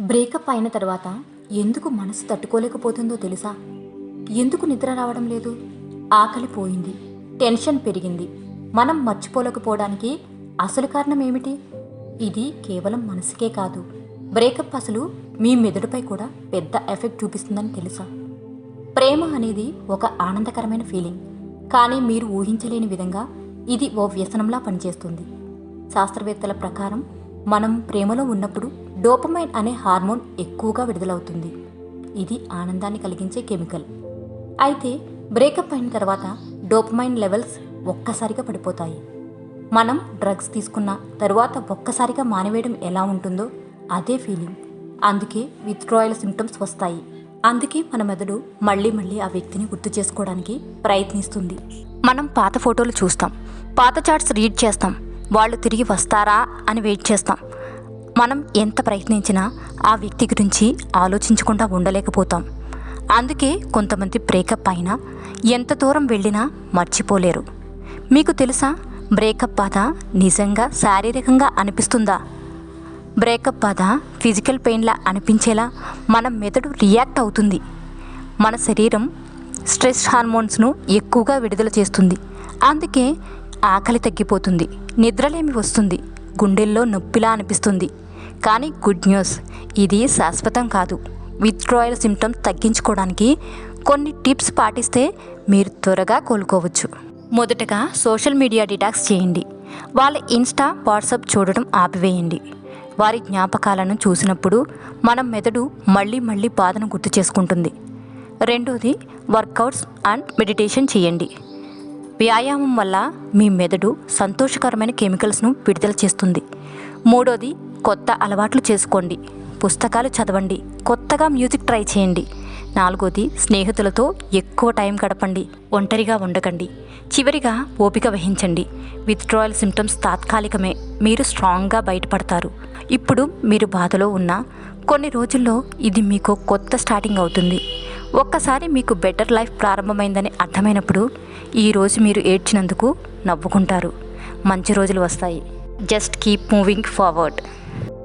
Breakup అయిన తర్వాత ఎందుకు మనసు తట్టుకోలేకపోతుందో తెలుసా? ఎందుకు నిద్ర రావడం లేదు? ఆకలి పోయింది టెన్షన్ పెరిగింది. మనం మర్చిపోలేకపోవడానికి అసలు కారణం ఏమిటి? ఇది కేవలం మనసుకే కాదు. బ్రేకప్ అసలు మీ మెదడుపై కూడా పెద్ద ఎఫెక్ట్ చూపిస్తుందని తెలుసా? ప్రేమ అనేది ఒక ఆనందకరమైన ఫీలింగ్. కానీ మీరు ఊహించలేని విధంగా ఇది ఓ వ్యసనంలా పనిచేస్తుంది. శాస్త్రవేత్తల ప్రకారం మనం ప్రేమలో ఉన్నప్పుడు డోపమైన్ అనే హార్మోన్ ఎక్కువగా విడుదలవుతుంది. ఇది ఆనందాన్ని కలిగించే కెమికల్. అయితే బ్రేకప్ అయిన తర్వాత డోపమైన్ లెవెల్స్ ఒక్కసారిగా పడిపోతాయి. మనం డ్రగ్స్ తీసుకున్న తరువాత ఒక్కసారిగా మానివేయడం ఎలా ఉంటుందో అదే ఫీలింగ్. అందుకే విత్డ్రాయల్ సిమ్టమ్స్ వస్తాయి. అందుకే మన మెదడు మళ్ళీ మళ్ళీ ఆ వ్యక్తిని గుర్తు చేసుకోవడానికి ప్రయత్నిస్తుంది. మనం పాత ఫోటోలు చూస్తాం. పాత చార్ట్స్ రీడ్ చేస్తాం. వాళ్ళు తిరిగి వస్తారా అని వెయిట్ చేస్తాం. మనం ఎంత ప్రయత్నించినా ఆ వ్యక్తి గురించి ఆలోచించకుండా ఉండలేకపోతాం. అందుకే కొంతమంది బ్రేకప్ అయినా ఎంత దూరం వెళ్ళినా మర్చిపోలేరు. మీకు తెలుసా బ్రేకప్ బాధ నిజంగా శారీరకంగా అనిపిస్తుందా? బ్రేకప్ బాధ ఫిజికల్ పెయిన్లా అనిపించేలా మన మెదడు రియాక్ట్ అవుతుంది. మన శరీరం స్ట్రెస్ హార్మోన్స్ను ఎక్కువగా విడుదల చేస్తుంది. అందుకే ఆకలి తగ్గిపోతుంది నిద్రలేమి వస్తుంది గుండెల్లో నొప్పిలా అనిపిస్తుంది. కానీ గుడ్ న్యూస్. ఇది శాశ్వతం కాదు. విత్డ్రాయల్ సిమ్టమ్స్ తగ్గించుకోవడానికి కొన్ని టిప్స్ పాటిస్తే మీరు త్వరగా కోలుకోవచ్చు. మొదటగా సోషల్ మీడియా డిటాక్స్ చేయండి. వాళ్ళ ఇన్స్టా వాట్సాప్ చూడడం ఆపివేయండి. వారి జ్ఞాపకాలను చూసినప్పుడు మన మెదడు మళ్ళీ మళ్ళీ బాధను గుర్తు చేసుకుంటుంది. రెండోది వర్కౌట్స్ అండ్ మెడిటేషన్ చేయండి. వ్యాయామం వల్ల మీ మెదడు సంతోషకరమైన కెమికల్స్ను విడుదల చేస్తుంది. మూడోది కొత్త అలవాట్లు చేసుకోండి. పుస్తకాలు చదవండి. కొత్తగా మ్యూజిక్ ట్రై చేయండి. నాలుగోది స్నేహితులతో ఎక్కువ టైం గడపండి. ఒంటరిగా ఉండకండి. చివరిగా ఓపిక వహించండి. విత్డ్రాయల్ సిమ్టమ్స్ తాత్కాలికమే. మీరు స్ట్రాంగ్గా బయటపడతారు. ఇప్పుడు మీరు బాధలో ఉన్న కొన్ని రోజుల్లో ఇది మీకు కొత్త స్టార్టింగ్ అవుతుంది. ఒక్కసారి మీకు బెటర్ లైఫ్ ప్రారంభమైందని అర్థమైనప్పుడు ఈరోజు మీరు ఏడ్చినందుకు నవ్వుకుంటారు. మంచి రోజులు వస్తాయి. just keep moving forward.